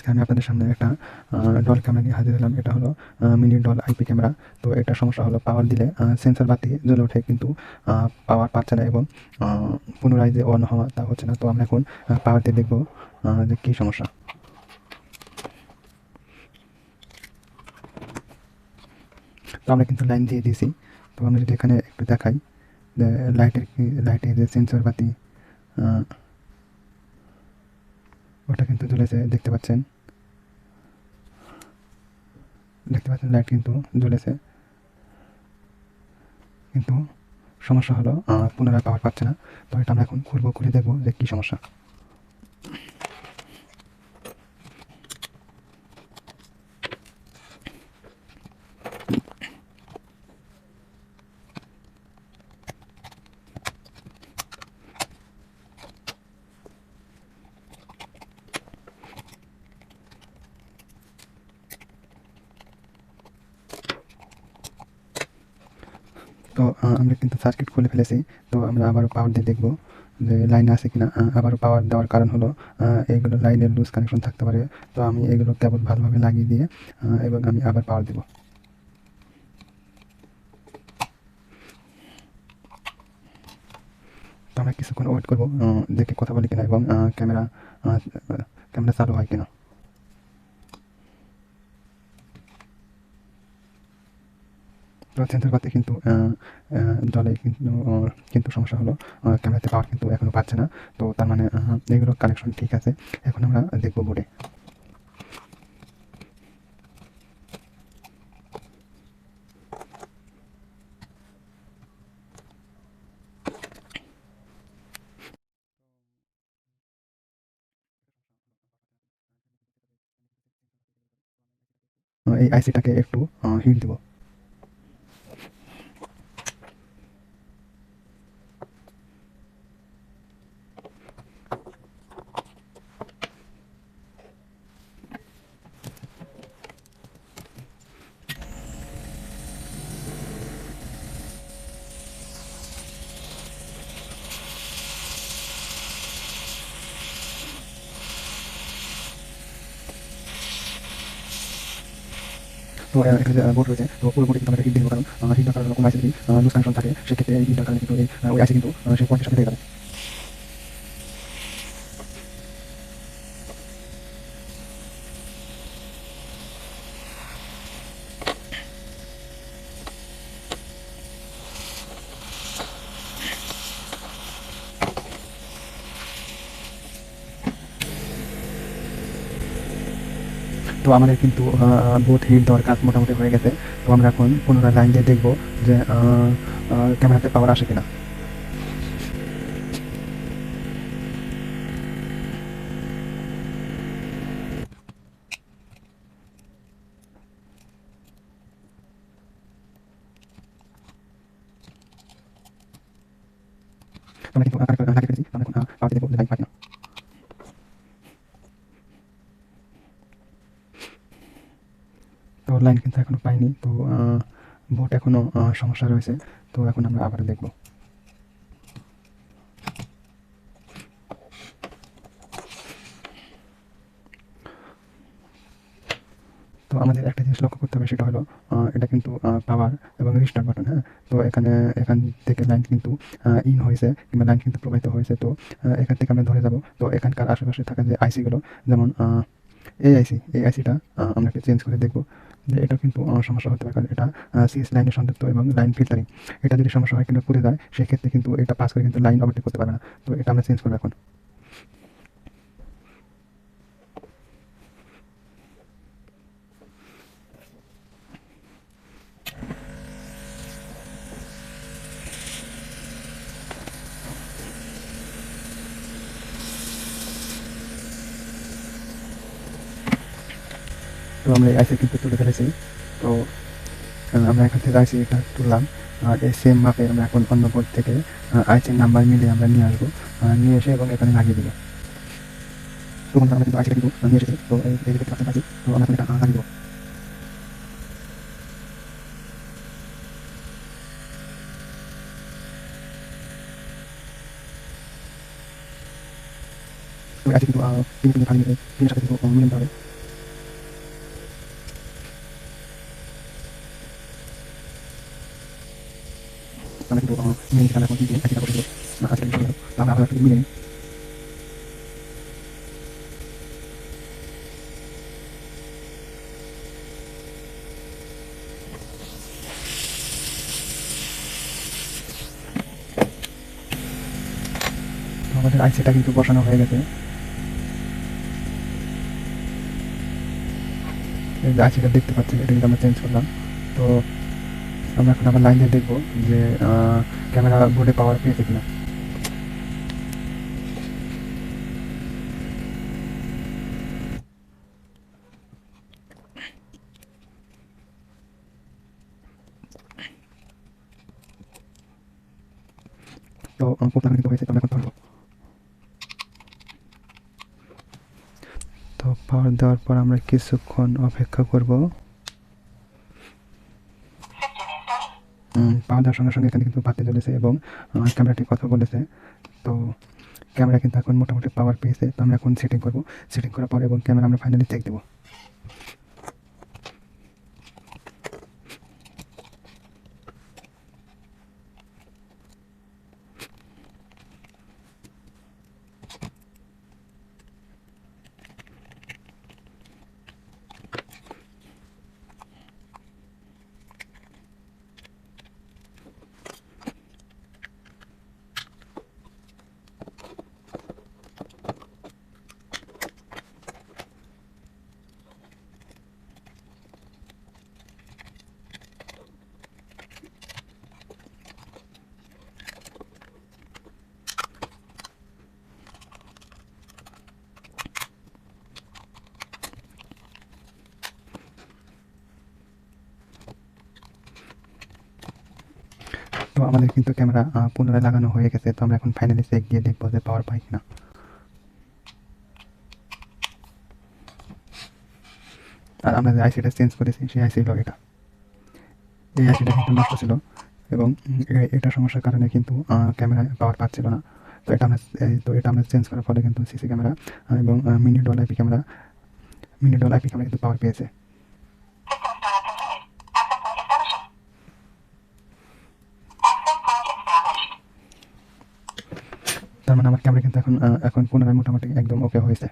আজকে আমি আপনাদের সামনে একটা ডল ক্যামেরা নিয়ে হাজির হলাম। এটা হলো মিনি ডল আইপি ক্যামেরা তো এটা সমস্যা হলো পাওয়ার দিলে সেন্সর বাতি জ্বলে ওঠে কিন্তু পাওয়ার পাচ্ছে না এবং পুনরায় যে অন হওয়া তা হচ্ছে না। তো আমরা এখন পাওয়ার দিয়ে দেখব যে কী সমস্যা। তো আমরা কিন্তু লাইন দিয়ে দিয়েছি। তো আমরা যদি এখানে একটু দেখাই লাইটের লাইটের যে সেন্সর বাতি জ্বলেছে দেখতে পাচ্ছেন? দেখতে পাচ্ছেন লাইট কিন্তু জ্বলেছে। কিন্তু সমস্যা হলো পুনরায় পাওয়ার পাচ্ছে না। তো এটা আমরা এখন খুলবো, খুলে দেখব যে কী সমস্যা। তো আমরা কিন্তু সার্কিট খুলে ফেলেছি। তো আমরা আবারও পাওয়ার দিয়ে দেখব যে লাইন আছে কিনা। আহ, আবারও পাওয়ার দেওয়ার কারণ হলো আহ, এইগুলো লাইনের লুজ কানেকশন থাকতে পারে। তো আমি এগুলো কেবল ভালোভাবে লাগিয়ে দিয়ে এবং আমি আবার পাওয়ার দেবো। আমরা কিছুক্ষণ ওয়েট করব দেখে কথা বলি কিনা এবং ক্যামেরা ক্যামেরা চালু হয় কিনা। তো সেন্সর বাতি কিন্তু জলে কিন্তু কিন্তু সমস্যা হলো। ক্যামেরাতে পাওয়ার কিন্তু এখনও পাচ্ছে না। তো তার মানে এগুলো কানেকশন ঠিক আছে। এখন আমরা দেখব বোর্ডে এই আইসিটাকে একটু হিট দেবো। তো এখানে বোর্ড রয়েছে তো কানেকশন থাকে সেক্ষেত্রে এই হিটটার কারণে কিন্তু ওই আইসি কিন্তু সে পয়েন্টের সাথে যাবে। তো আমাদের কিন্তু বোথ হিট দেওয়ার কাজ মোটামুটি হয়ে গেছে। তো আমরা এখন পুনরায় লাইন দিয়ে দেখব যে ক্যামেরাতে পাওয়ার আসে কিনা। আমরা কিন্তু কানেক্ট লাগিয়ে তো আমরা লাইন পাই কিনা তো লাইন কিন্তু এখনও পাইনি। তো ভোট এখনও আহ, সমস্যা রয়েছে। তো এখন আমরা আবার দেখব। তো আমাদের একটা জিনিস লক্ষ্য করতে হবে সেটা হলো এটা কিন্তু পাওয়ার এবং রিস্টার্ট বাটন হ্যাঁ? তো এখানে এখান থেকে লাইন কিন্তু ইন হয়েছে কিংবা লাইন কিন্তু প্রবাহিত হয়েছে। তো এখান থেকে আমরা ধরে যাব। তো এখানকার আশেপাশে থাকা যে আইসিগুলো যেমন আহ, এই আইসি এই আইসিটা আমরা একটু চেঞ্জ করে দেখব। এটা কিন্তু সমস্যা হতে পারে এটা সিএস লাইনের সংযুক্ত এবং লাইন ফিল্টারিং এটা যদি সমস্যা হয় কিন্তু পুড়ে যায়, সেক্ষেত্রে কিন্তু এটা পাস করে কিন্তু লাইন অপারেট করতে পারে না। তো এটা আমরা চেঞ্জ করব এখন। তো আমরা আইসি কিন্তু তুলে ফেলেছি। তো আমরা এখান থেকে আইসি এটা তুললাম। আর এই সেম মাপে আমরা এখন অন্য বোর্ড থেকে আইসির নাম্বার মিলে আমরা নিয়ে আসব। নিয়ে এসে এবং এখানে লাগিয়ে দেবো। তো আমরা কিন্তু আইসিটা কিন্তু নিয়ে এসেছি। তো এই দেখতে পাচ্ছেন তো আমরা এটা লাগিয়ে দেবো। তো আইসি কিন্তু তিন তিন ভাগে মিলে সাথে কিন্তু আহ, মিলাতে মিনি নিলাম এখন কিন্তু একই করে আজকে কিন্তু আমরা আবার একটু নিই। আমাদের আইসিটা কিন্তু বসানো হয়ে গেছে। আইসিটা দেখতে পাচ্ছি এটা কিন্তু আমরা চেঞ্জ করলাম। তো আমরা এখন আবার লাইন দিয়ে দেখব যে ক্যামেরা বোর্ডে পাওয়ার পেয়েছে কিনা। তো পাওয়ার দেওয়ার পর আমরা কিছুক্ষণ অপেক্ষা করব। পাওয়ার দেওয়ার সঙ্গে সঙ্গে এখানে কিন্তু বাতি চলেছে এবং ক্যামেরাটি কথা বলেছে। তো ক্যামেরা কিন্তু এখন মোটামুটি পাওয়ার পেয়েছে। তো আমরা এখন সেটিং করব। সেটিং করার পর এবং ক্যামেরা আমরা ফাইনালি চেক দেবো। তো আমাদের কিন্তু ক্যামেরা পুনরায় লাগানো হয়ে গেছে, তো আমরা এখন ফাইনালি চেক দিয়ে দেখব যে পাওয়ার পাই কিনা। আর আমরা যে আইসিটা চেঞ্জ করেছি, সেই আইসি হলো এটা। এই আইসিটা কিন্তু নষ্ট ছিল এবং এটা সমস্যার কারণে কিন্তু ক্যামেরায় পাওয়ার পাচ্ছিল না। তো এটা আমরা তো এটা আমরা চেঞ্জ করার ফলে কিন্তু সিসি ক্যামেরা, এবং mini doll IP camera mini doll IP camera কিন্তু পাওয়ার পেয়েছে। তার মানে আমার ক্যামেরা কিন্তু এখন এখন পুনরায় মোটামুটি একদম ওকে হয়েছে।